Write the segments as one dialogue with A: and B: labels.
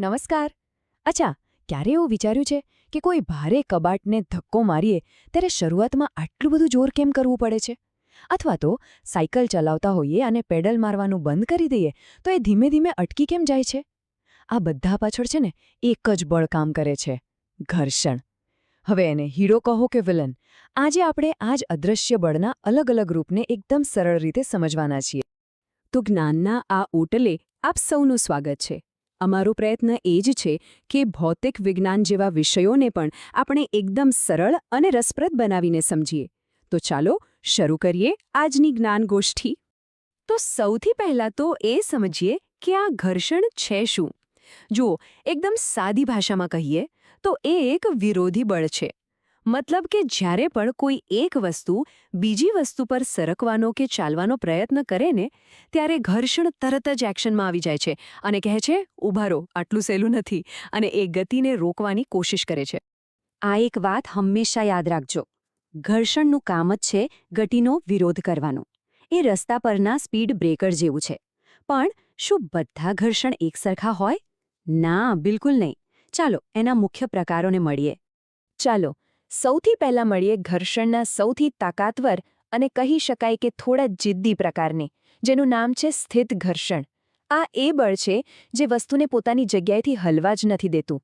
A: નમસ્કાર. અચ્છા, ક્યારે એવું વિચાર્યું છે કે કોઈ ભારે કબાટને ધક્કો મારીએ ત્યારે શરૂઆતમાં આટલું બધું જોર કેમ કરવું પડે છે? અથવા તો સાયકલ ચલાવતા હોઈએ અને પેડલ મારવાનું બંધ કરી દઈએ તો એ ધીમે ધીમે અટકી કેમ જાય છે? આ બધા પાછળ છે ને એક જ બળ કામ કરે છે, ઘર્ષણ. હવે એને હીરો કહો કે વિલન? આજે આપણે આ જ અદૃશ્ય બળના અલગ અલગ રૂપને એકદમ સરળ રીતે સમજવાના છીએ. તો જ્ઞાનના આ ઓટલે આપ સૌનું સ્વાગત છે. અમારો પ્રયત્ન એ જ છે કે ભૌતિક વિજ્ઞાન જેવા વિષયોને પણ આપણે એકદમ સરળ અને રસપ્રદ બનાવીને સમજીએ. તો ચાલો શરૂ કરીએ આજની જ્ઞાનગોષ્ઠી. તો સૌથી પહેલાં તો એ સમજીએ કે આ ઘર્ષણ છે શું. જુઓ, એકદમ સાદી ભાષામાં કહીએ તો એ એક વિરોધી બળ છે. મતલબ કે જ્યારે પણ કોઈ એક વસ્તુ બીજી વસ્તુ પર સરકવાનો કે ચાલવાનો પ્રયત્ન કરે ને, ત્યારે ઘર્ષણ તરત જ એક્શનમાં આવી જાય છે અને કહે છે ઊભા રહો, આટલું સહેલું નથી. અને એ ગતિને રોકવાની કોશિશ કરે છે. આ એક વાત હંમેશા યાદ રાખજો. ઘર્ષણનું કામ જ છે ગતિનો વિરોધ કરવાનો. એ રસ્તા પરના સ્પીડ બ્રેકર જેવું છે. પણ શું બધા ઘર્ષણ એકસરખા હોય? ના, બિલકુલ નહીં. ચાલો, એના મુખ્ય પ્રકારોને મળીએ. ચાલો સૌથી પહેલા મળીએ ઘર્ષણના સૌથી તાકાતવર અને કહી શકાય કે થોડા જિદ્દી પ્રકારને, જેનું નામ છે સ્થિત ઘર્ષણ. આ એ બળ છે જે વસ્તુને પોતાની જગ્યાએથી હલવા જ નથી દેતું.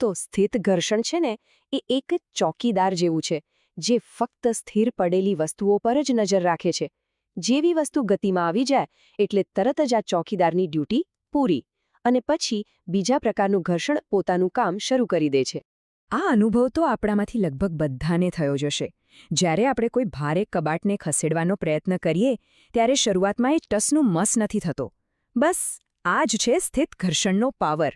A: તો સ્થિત ઘર્ષણ છે ને, એ એક ચોકીદાર જેવું છે, જે ફક્ત સ્થિર પડેલી વસ્તુઓ પર જ નજર રાખે છે. જેવી વસ્તુ ગતિમાં આવી જાય, એટલે તરત જ આ ચોકીદારની ડ્યુટી પૂરી અને પછી બીજા પ્રકારનું ઘર્ષણ પોતાનું કામ શરૂ કરી દે છે. આ અનુભવ તો આપણામાંથી લગભગ બધાને થયો જશે જ્યારે આપણે કોઈ ભારે કબાટને ખસેડવાનો પ્રયત્ન કરીએ, ત્યારે શરૂઆતમાં એ ટસનું મસ નથી થતો. બસ, આ જ છે સ્થિત ઘર્ષણનો પાવર.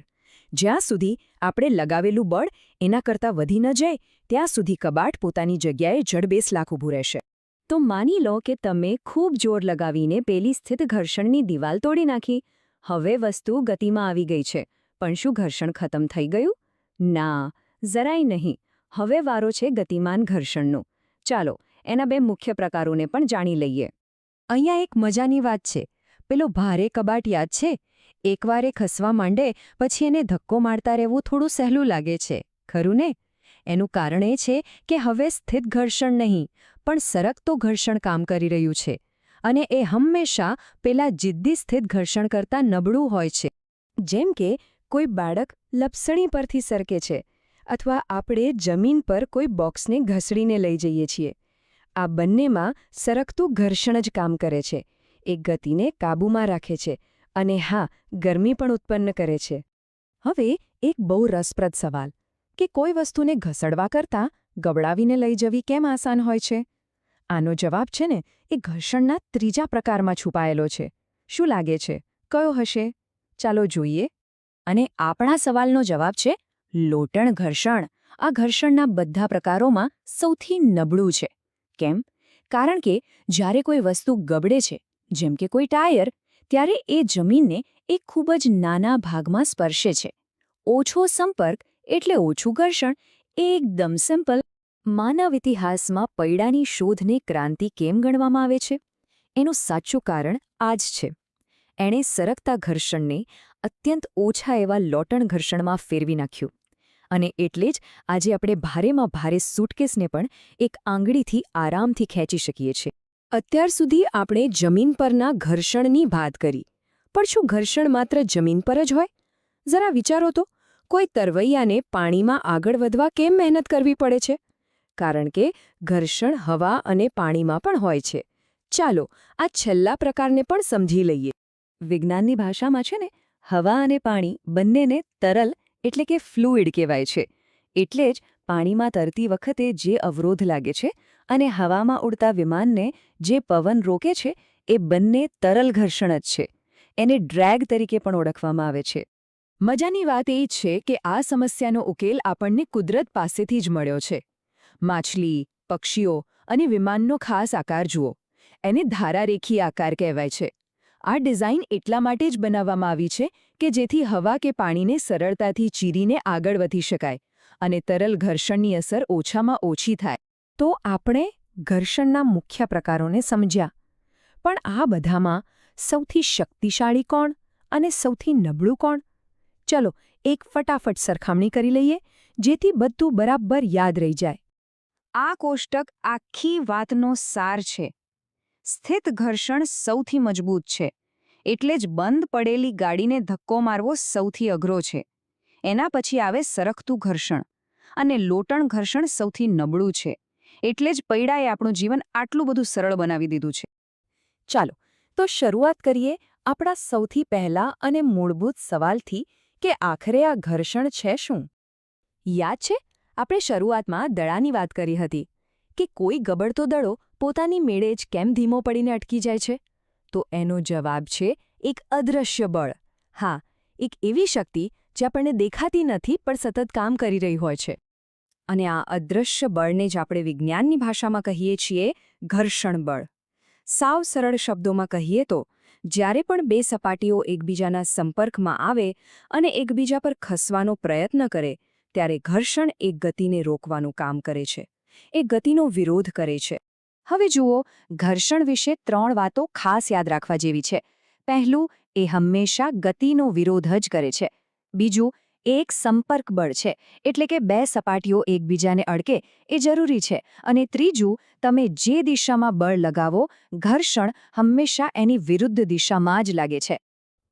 A: જ્યાં સુધી આપણે લગાવેલું બળ એના કરતાં વધી ન જાય, ત્યાં સુધી કબાટ પોતાની જગ્યાએ જડબેસ લાખ ઊભું રહેશે. તો માની લો કે તમે ખૂબ જોર લગાવીને પેલી સ્થિત ઘર્ષણની દિવાલ તોડી નાખી. હવે વસ્તુ ગતિમાં આવી ગઈ છે. પણ શું ઘર્ષણ ખતમ થઈ ગયું? ના. જરાય નહીં. હવે વારો છે ગતિમાન ઘર્ષણનો. ચાલો, એના બે મુખ્ય પ્રકારોને પણ જાણી લઈએ. અહીંયા એક મજાની વાત છે. પેલો ભારે કબાટ યાદ છે? એકવાર ખસવા માંડે, પછી એને ધક્કો મારતા રહેવું થોડું સહેલું લાગે છે. ખરું ને? એનું કારણ એ છે કે હવે સ્થિત ઘર્ષણ નહીં, પણ સરકતો ઘર્ષણ કામ કરી રહ્યું છે. અને એ હંમેશા પેલા જિદ્દી સ્થિત ઘર્ષણ કરતાં નબળું હોય છે. જેમ કે, કોઈ બાળક લપસણી પરથી સરકે છે અથવા આપણે જમીન પર કોઈ બોક્સને ઘસડીને લઈ જઈએ છીએ. આ બંનેમાં સરકતું ઘર્ષણ જ કામ કરે છે. એ ગતિને કાબૂમાં રાખે છે અને હા, ગરમી પણ ઉત્પન્ન કરે છે. હવે એક બહુ રસપ્રદ સવાલ. કે કોઈ વસ્તુને ઘસડવા કરતાં ગબડાવીને લઈ જવી કેમ આસાન હોય છે? આનો જવાબ છે ને, એ ઘર્ષણના ત્રીજા પ્રકારમાં છુપાયેલો છે. શું લાગે છે? કયો હશે? ચાલો જોઈએ. અને આપણા સવાલનો જવાબ છે લોટણ ઘર્ષણ આ ઘર્ષણના બધા પ્રકારોમાં સૌથી નબળું છે. કેમ? કારણ કે જ્યારે કોઈ વસ્તુ ગબડે છે, જેમ કે કોઈ ટાયર, ત્યારે એ જમીનને એક ખૂબ જ નાના ભાગમાં સ્પર્શે છે. ઓછો સંપર્ક એટલે ઓછું ઘર્ષણ એકદમ સિમ્પલ માનવ ઇતિહાસમાં પૈડાની શોધને ક્રાંતિ કેમ ગણવામાં આવે છે? એનું સાચું કારણ આ જ છે. એણે સરકતા ઘર્ષણને અત્યંત ઓછા એવા લોટણ ઘર્ષણમાં ફેરવી નાખ્યું. અને એટલે જ આજે આપણે ભારેમાં ભારે સૂટકેસને પણ એક આંગળીથી આરામથી ખેંચી શકીએ છીએ. અત્યાર સુધી આપણે જમીન પરના ઘર્ષણની વાત કરી. પણ શું ઘર્ષણ માત્ર જમીન પર જ હોય? જરા વિચારો તો, કોઈ તરવૈયાને પાણીમાં આગળ વધવા કેમ મહેનત કરવી પડે છે? કારણ કે ઘર્ષણ હવા અને પાણીમાં પણ હોય છે. ચાલો, આ છેલ્લા પ્રકારને પણ સમજી લઈએ. વિજ્ઞાનની ભાષામાં છે ને, હવા અને પાણી બંનેને તરલ એટલે કે ફ્લુઇડ કહેવાય છે. એટલે જ પાણીમાં તરતી વખતે જે અવરોધ લાગે છે અને હવામાં ઉડતા વિમાનને જે પવન રોકે છે, એ બંને તરલ ઘર્ષણ જ છે. એને ડ્રેગ તરીકે પણ ઓળખવામાં આવે છે. મજાની વાત એ છે કે આ સમસ્યાનો ઉકેલ આપણને કુદરત પાસેથી જ મળ્યો છે. માછલી, પક્ષીઓ અને વિમાનનો ખાસ આકાર જુઓ. એને ધારારેખી આકાર કહેવાય છે. આ ડિઝાઇન એટલા માટે જ બનાવવામાં આવી છે કે જેથી હવા કે પાણીને સરળતાથી ચીરીને આગળ વધી શકાય અને તરલ ઘર્ષણની અસર ઓછામાં ઓછી થાય. તો આપણે ઘર્ષણના મુખ્ય પ્રકારોને સમજ્યા. પણ આ બધામાં સૌથી શક્તિશાળી કોણ અને સૌથી નબળું કોણ? ચલો એક ફટાફટ સરખામણી કરી લઈએ, જેથી બધું બરાબર યાદ રહી જાય. આ કોષ્ટક આખી વાતનો સાર છે. સ્થિત ઘર્ષણ સૌથી મજબૂત છે. એટલે જ બંધ પડેલી ગાડીને ધક્કો મારવો સૌથી અઘરો છે. એના પછી આવે સરખતું ઘર્ષણ. અને લોટણ ઘર્ષણ સૌથી નબળું છે. એટલે જ પૈડાએ આપણું જીવન આટલું બધું સરળ બનાવી દીધું છે. ચાલો, તો શરૂઆત કરીએ આપણા સૌથી પહેલા અને મૂળભૂત સવાલથી કે આખરે આ ઘર્ષણ છે શું? યાદ છે? આપણે શરૂઆતમાં દડાની વાત કરી હતી. કે કોઈ ગબડતો દડો પોતાની મેળે જ કેમ ધીમો પડીને અટકી જાય છે? તો એનો જવાબ છે એક અદૃશ્ય બળ. હા, એક એવી શક્તિ જે આપણને દેખાતી નથી પણ સતત કામ કરી રહી હોય છે. અને આ અદૃશ્ય બળને જ આપણે વિજ્ઞાનની ભાષામાં કહીએ છીએ ઘર્ષણ બળ. સાવ સરળ શબ્દોમાં કહીએ તો, જ્યારે પણ બે સપાટીઓ એકબીજાના સંપર્કમાં આવે અને એકબીજા પર ખસવાનો પ્રયત્ન કરે, ત્યારે ઘર્ષણ એક ગતિને રોકવાનું કામ કરે છે. એ ગતિનો વિરોધ કરે છે. હવે જુઓ, ઘર્ષણ વિશે ત્રણ વાતો ખાસ યાદ રાખવા જેવી છે. પહેલું, એ હંમેશા ગતિનો વિરોધ જ કરે છે. બીજું એક સંપર્ક બળ છે, એટલે કે બે સપાટીઓ એકબીજાને અડકે એ જરૂરી છે. અને ત્રીજું, તમે જે દિશામાં બળ લગાવો, ઘર્ષણ હંમેશા એની વિરુદ્ધ દિશામાં જ લાગે છે.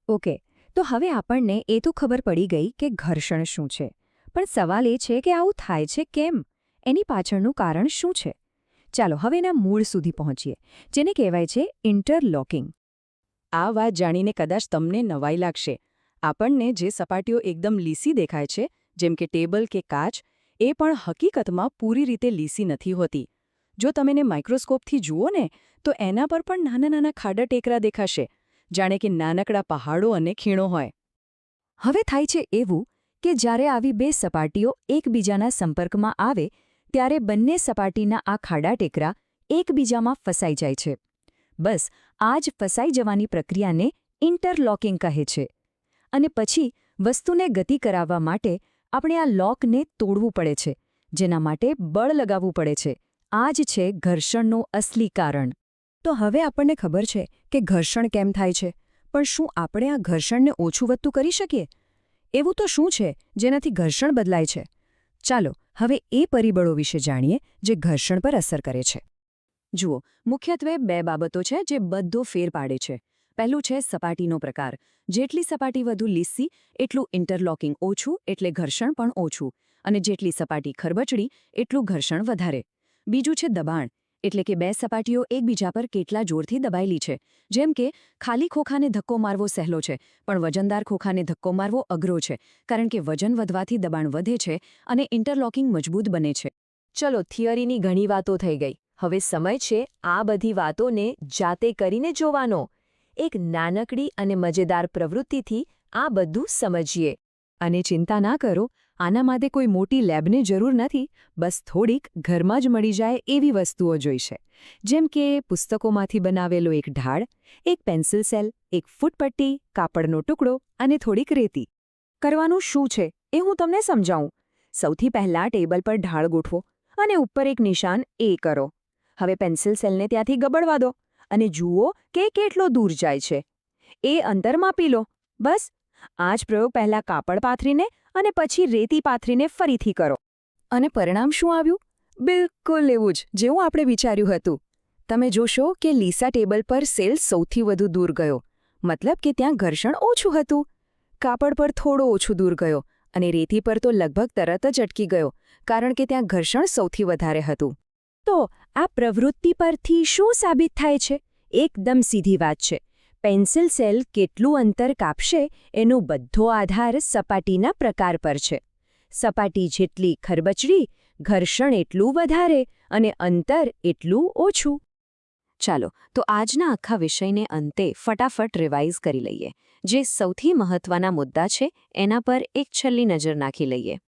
A: ઓકે, તો હવે આપણને એ તો ખબર પડી ગઈ કે ઘર્ષણ શું છે. પણ સવાલ એ છે કે આવું થાય છે કેમ? એની પાછળનું કારણ શું છે? ચાલો હવે એના મૂળ સુધી પહોંચીએ, જેને કહેવાય છે ઇન્ટરલોકિંગ. આ વાત જાણીને કદાચ તમને નવાઈ લાગશે. આપણને જે સપાટીઓ એકદમ લીસી દેખાય છે, જેમ કે ટેબલ કે કાચ, એ પણ હકીકતમાં પૂરી રીતે લીસી નથી હોતી. જો તમે માઇક્રોસ્કોપથી જુઓ ને, તો એના પર પણ નાના નાના ખાડા ટેકરા દેખાશે. જાણે કે નાનકડા પહાડો અને ખીણો હોય. હવે થાય છે એવું કે જ્યારે આવી બે સપાટીઓ એકબીજાના સંપર્કમાં આવે ત્યારે બંને સપાટીના આ ખાડા ટેકરા એકબીજામાં ફસાઈ જાય છે. બસ, આ જ ફસાઈ જવાની પ્રક્રિયાને ઇન્ટરલોકિંગ કહે છે. અને પછી, વસ્તુને ગતિ કરાવવા માટે આપણે આ લોકને તોડવું પડે છે, જેના માટે બળ લગાવવું પડે છે. આ જ છે ઘર્ષણનું અસલી કારણ. તો હવે આપણને ખબર છે કે ઘર્ષણ કેમ થાય છે. પણ શું આપણે આ ઘર્ષણને ઓછું વધતું કરી શકીએ? એવું તો શું છે જેનાથી ઘર્ષણ બદલાય છે? ચાલો હવે એ પરિબળો વિશે જાણીએ જે ઘર્ષણ પર અસર કરે છે. જુઓ, મુખ્યત્વે બે બાબતો છે જે બધો ફેર પાડે છે. પહેલું છે સપાટીનો પ્રકાર. જેટલી સપાટી વધુ લીસી, એટલું ઇન્ટરલોકિંગ ઓછું, એટલે ઘર્ષણ પણ ઓછું. અને જેટલી સપાટી ખરબચડી, એટલું ઘર્ષણ વધારે. બીજું છે દબાણ. એટલે કે બે સપાટીઓ એકબીજા પર કેટલા જોરથી દબાયેલી છે. જેમ કે, ખાલી ખોખાને ધક્કો મારવો સહેલો છે, પણ વજનદાર ખોખાને ધક્કો મારવો અઘરો છે, કારણ કે વજન વધવાથી દબાણ વધે છે અને ઇન્ટરલોકિંગ મજબૂત બને છે. ચલો, થિયરીની ઘણી વાતો થઈ ગઈ. હવે સમય છે આ બધી વાતોને જાતે કરીને જોવાનો. એક નાનકડી અને મજેદાર પ્રવૃત્તિથી આ બધું સમજીએ. અને ચિંતા ના કરો આના માટે કોઈ મોટી લેબની જરૂર નથી, બસ થોડીક ઘરમાં જ મળી જાય એવી વસ્તુઓ જોઈશે જેમ કે પુસ્તકોમાંથી બનાવેલો એક ઢાળ, એક પેન્સિલ સેલ, એક ફૂટપટ્ટી, કાપડનો ટુકડો અને થોડીક રેતી. કરવાનું શું છે એ હું તમને સમજાવું. સૌથી પહેલાં ટેબલ પર ઢાળ ગોઠવો અને ઉપર એક નિશાન એ કરો. હવે પેન્સિલ સેલને ત્યાંથી ગબડવા દો અને જુઓ કે કેટલો દૂર જાય છે. એ અંતર માપી લો. બસ, આ જ પ્રયોગ પહેલાં કાપડ પાથરીને અને પછી રેતી પાથરીને ફરીથી કરો. અને પરિણામ શું આવ્યું? બિલકુલ એવું જ, જેવું આપણે વિચાર્યું હતું. તમે જોશો કે લીસા ટેબલ પર સેલ સૌથી વધુ દૂર ગયો. મતલબ કે ત્યાં ઘર્ષણ ઓછું હતું. કાપડ પર થોડો ઓછું દૂર ગયો અને રેતી પર તો લગભગ તરત જ અટકી ગયો, કારણ કે ત્યાં ઘર્ષણ સૌથી વધારે હતું. તો આ પ્રવૃત્તિ પરથી શું સાબિત થાય છે? એકદમ સીધી વાત છે. પેન્સિલ સેલ કેટલું અંતર કાપશે એનો બધો આધાર સપાટીના પ્રકાર પર છે. સપાટી જેટલી ખરબચડી, ઘર્ષણ એટલું વધારે અને અંતર એટલું ઓછું. ચાલો, તો આજના આખા વિષયને અંતે ફટાફટ રિવાઇઝ કરી લઈએ. જે સૌથી મહત્વના મુદ્દા છે, એના પર એક છેલ્લી નજર નાખી લઈએ.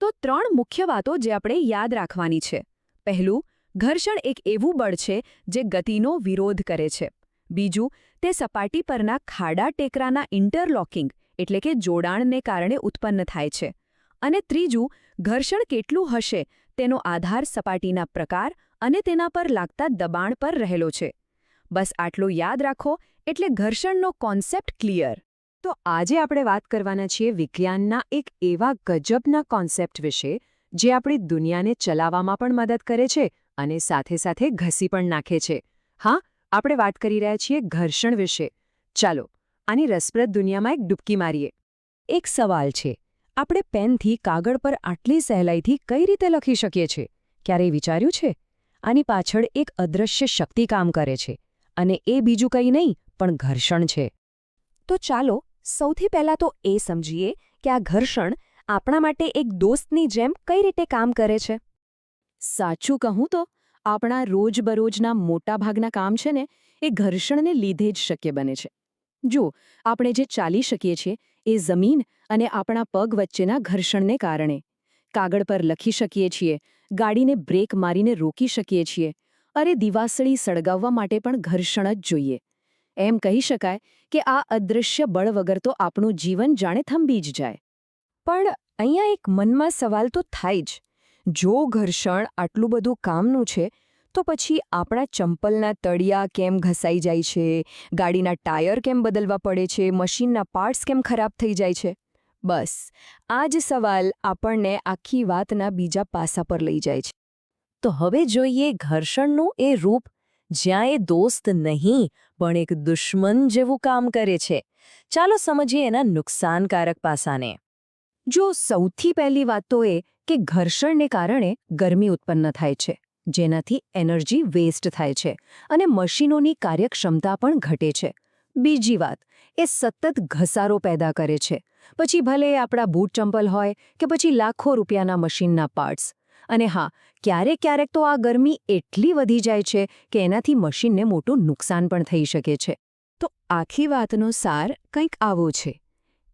A: તો ત્રણ મુખ્ય વાતો જે આપણે યાદ રાખવાની છે. પહેલું, ઘર્ષણ એક એવું બળ છે જે ગતિનો વિરોધ કરે છે. બીજું, તે સપાટી પરના ખાડા ટેકરાના ઇન્ટરલોકિંગ એટલે કે જોડાણને કારણે ઉત્પન્ન થાય છે. અને ત્રીજું, ઘર્ષણ કેટલું હશે તેનો આધાર સપાટીના પ્રકાર અને તેના પર લાગતા દબાણ પર રહેલો છે. બસ આટલું યાદ રાખો, એટલે ઘર્ષણનો કોન્સેપ્ટ ક્લિયર. તો આજે આપણે વાત કરવાના છીએ વિજ્ઞાનના એક એવા ગજબના કોન્સેપ્ટ વિશે, જે આપણી દુનિયાને ચલાવવામાં પણ મદદ કરે છે અને સાથે સાથે ઘસી પણ નાખે છે. હા આપણે વાત કરી રહ્યા છીએ ઘર્ષણ વિશે. ચાલો, આની રસપ્રદ દુનિયામાં એક ડૂબકી મારીએ. એક સવાલ છે, આપણે પેનથી કાગળ પર આટલી સહેલાઈથી કઈ રીતે લખી શકીએ છીએ? ક્યારેય વિચાર્યું છે? આની પાછળ એક અદૃશ્ય શક્તિ કામ કરે છે, અને એ બીજું કંઈ નહીં, પણ ઘર્ષણ છે. તો ચાલો, સૌથી પહેલાં તો એ સમજીએ કે આ ઘર્ષણ આપણા માટે એક દોસ્તની જેમ કઈ રીતે કામ કરે છે. સાચું કહું તો આપણા રોજબરોજના મોટાભાગના કામ છે ને, એ ઘર્ષણને લીધે જ શક્ય બને છે. જો આપણે જે ચાલી શકીએ છીએ, એ જમીન અને આપણા પગ વચ્ચેના ઘર્ષણને કારણે. કાગળ પર લખી શકીએ છીએ, ગાડીને બ્રેક મારીને રોકી શકીએ છીએ. અરે દિવાસળી સળગાવવા માટે પણ ઘર્ષણ જ જોઈએ. એમ કહી શકાય કે આ અદૃશ્ય બળ વગર તો આપણું જીવન જાણે થંભી જ જાય. પણ અહીંયા એક મનમાં સવાલ તો થાય જ. જો ઘર્ષણ આટલું બધું કામનું છે, તો પછી આપણા ચંપલના તળિયા કેમ ઘસાઈ જાય છે? ગાડીના ટાયર કેમ બદલવા પડે છે? મશીનના પાર્ટ્સ કેમ ખરાબ થઈ જાય છે? બસ, આ જ સવાલ આપણને આખી વાતના બીજા પાસા પર લઈ જાય છે. તો હવે જોઈએ ઘર્ષણનું એ રૂપ જ્યાં એ દોસ્ત નહીં, પણ એક દુશ્મન જેવું કામ કરે છે. ચાલો સમજીએ એના નુકસાનકારક પાસાને. જો સૌથી પહેલી વાત તો એ કે ઘર્ષણને કારણે ગરમી ઉત્પન્ન થાય છે, જેનાથી એનર્જી વેસ્ટ થાય છે અને મશીનોની કાર્યક્ષમતા પણ ઘટે છે. બીજી વાત, એ સતત ઘસારો પેદા કરે છે. પછી ભલે આપણા બૂટ ચંપલ હોય કે પછી લાખો રૂપિયાના મશીનના પાર્ટ્સ. અને હા, ક્યારેક ક્યારેક તો આ ગરમી એટલી વધી જાય છે કે એનાથી મશીનને મોટું નુકસાન પણ થઈ શકે છે. તો આખી વાતનો સાર કંઈક આવો છે.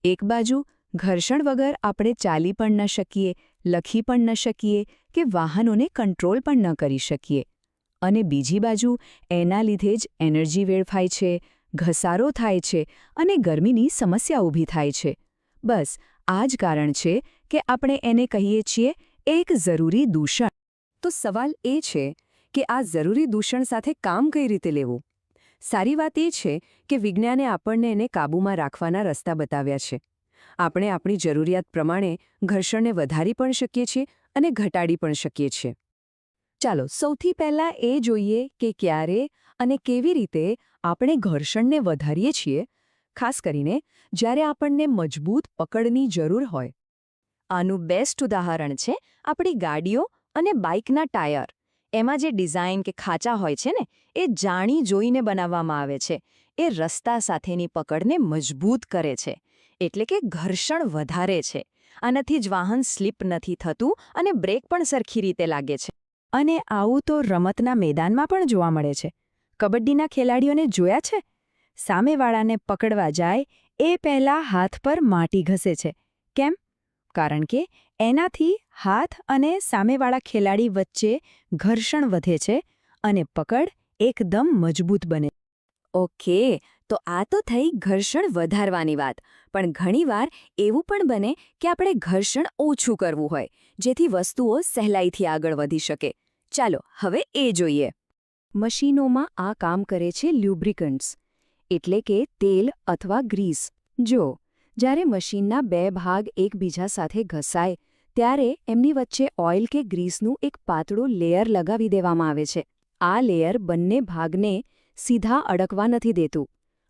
A: એક બાજુ ઘર્ષણ વગર આપણે ચાલી પણ ન શકીએ, લખી પણ ન શકીએ કે વાહનોને કંટ્રોલ પણ ન કરી શકીએ. અને બીજી બાજુ, એના લીધે જ એનર્જી વેડફાય છે, ઘસારો થાય છે અને ગરમીની સમસ્યા ઊભી થાય છે. બસ, આ જ કારણ છે કે આપણે એને કહીએ છીએ એક જરૂરી દૂષણ. તો સવાલ એ છે કે આ જરૂરી દૂષણ સાથે કામ કઈ રીતે લેવું? સારી વાત એ છે કે વિજ્ઞાને આપણને એને કાબૂમાં રાખવાના રસ્તા બતાવ્યા છે. આપણે આપણી જરૂરિયાત પ્રમાણે ઘર્ષણને વધારી પણ શકીએ છીએ અને ઘટાડી પણ શકીએ છીએ. ચાલો, સૌથી પહેલાં એ જોઈએ કે ક્યારે અને કેવી રીતે આપણે ઘર્ષણને વધારીએ છીએ, ખાસ કરીને જ્યારે આપણને મજબૂત પકડની જરૂર હોય. આનું બેસ્ટ ઉદાહરણ છે આપણી ગાડીઓ અને બાઇકના ટાયર. એમાં જે ડિઝાઇન કે ખાચા હોય છે ને, એ જાણી જોઈને બનાવવામાં આવે છે. એ રસ્તા સાથેની પકડને મજબૂત કરે છે. એટલે કે ઘર્ષણ વધારે છે. આનાથી જ વાહન સ્લીપ નથી થતું અને બ્રેક પણ સરખી રીતે લાગે છે. અને આવું તો રમતના મેદાનમાં પણ જોવા મળે છે. કબડ્ડીના ખેલાડીઓને જોયા છે? સામેવાળાને પકડવા જાય એ પહેલાં હાથ પર માટી ઘસે છે. કેમ? કારણ કે એનાથી હાથ અને સામેવાળા ખેલાડી વચ્ચે ઘર્ષણ વધે છે અને પકડ એકદમ મજબૂત બને ઓકે તો આ તો થઈ ઘર્ષણ વધારવાની વાત. પણ ઘણીવાર એવું પણ બને કે આપણે ઘર્ષણ ઓછું કરવું હોય, જેથી વસ્તુઓ સહેલાઈથી આગળ વધી શકે. ચાલો, હવે એ જોઈએ. મશીનોમાં આ કામ કરે છે લ્યુબ્રિકન્ટ્સ. એટલે કે તેલ અથવા ગ્રીસ. જો, જ્યારે મશીનના બે ભાગ એકબીજા સાથે ઘસાય, ત્યારે એમની વચ્ચે ઓઇલ કે ગ્રીસનું એક પાતળું લેયર લગાવી દેવામાં આવે છે. આ લેયર બંને ભાગને સીધા અડકવા નથી દેતું.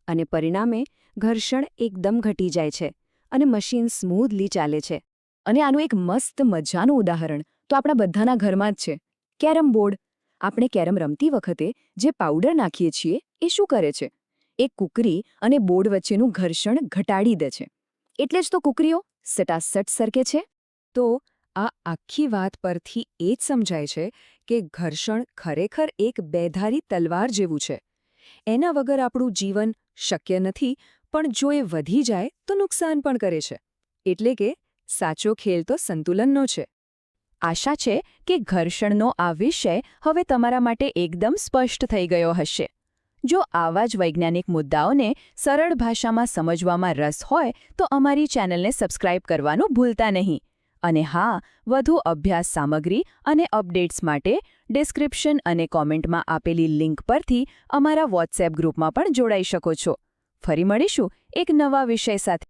A: અને પરિણામે ઘર્ષણ એકદમ ઘટી જાય છે અને મશીન સ્મૂધલી ચાલે છે. અને આનું એક મસ્ત મજાનું ઉદાહરણ તો આપણા બધાના ઘરમાં જ છે. કેરમ બોર્ડ. આપણે કેરમ રમતી વખતે જે પાવડર નાખીએ છીએ એ શું કરે છે? એ કુકરી અને બોર્ડ વચ્ચેનું ઘર્ષણ ઘટાડી દે છે. એટલે જ તો કુકરીઓ સટાસટ સરકે છે. તો આ આખી વાત પરથી એ જ સમજાય છે કે ઘર્ષણ ખરેખર એક બેધારી તલવાર જેવું છે. એના વગર આપણું જીવન શક્ય નથી, પણ જો એ વધી જાય તો નુકસાન પણ કરે છે. એટલે કે, સાચો ખેલ તો સંતુલનનો છે. આશા છે કે ઘર્ષણનો આ વિષય હવે તમારા માટે એકદમ સ્પષ્ટ થઈ ગયો હશે. જો આવા જ વૈજ્ઞાનિક મુદ્દાઓને સરળ ભાષામાં સમજવામાં રસ હોય તો અમારી ચેનલને સબસ્ક્રાઇબ કરવાનું ભૂલતા નહીં. અને હા, વધુ અભ્યાસ સામગ્રી અને અપડેટ્સ માટે ડિસ્ક્રિપ્શન અને કોમેન્ટમાં આપેલી લિંક પરથી અમારા વોટ્સએપ ગ્રુપમાં પણ જોડાઈ શકો છો. ફરી મળીશું એક નવા વિષય સાથે.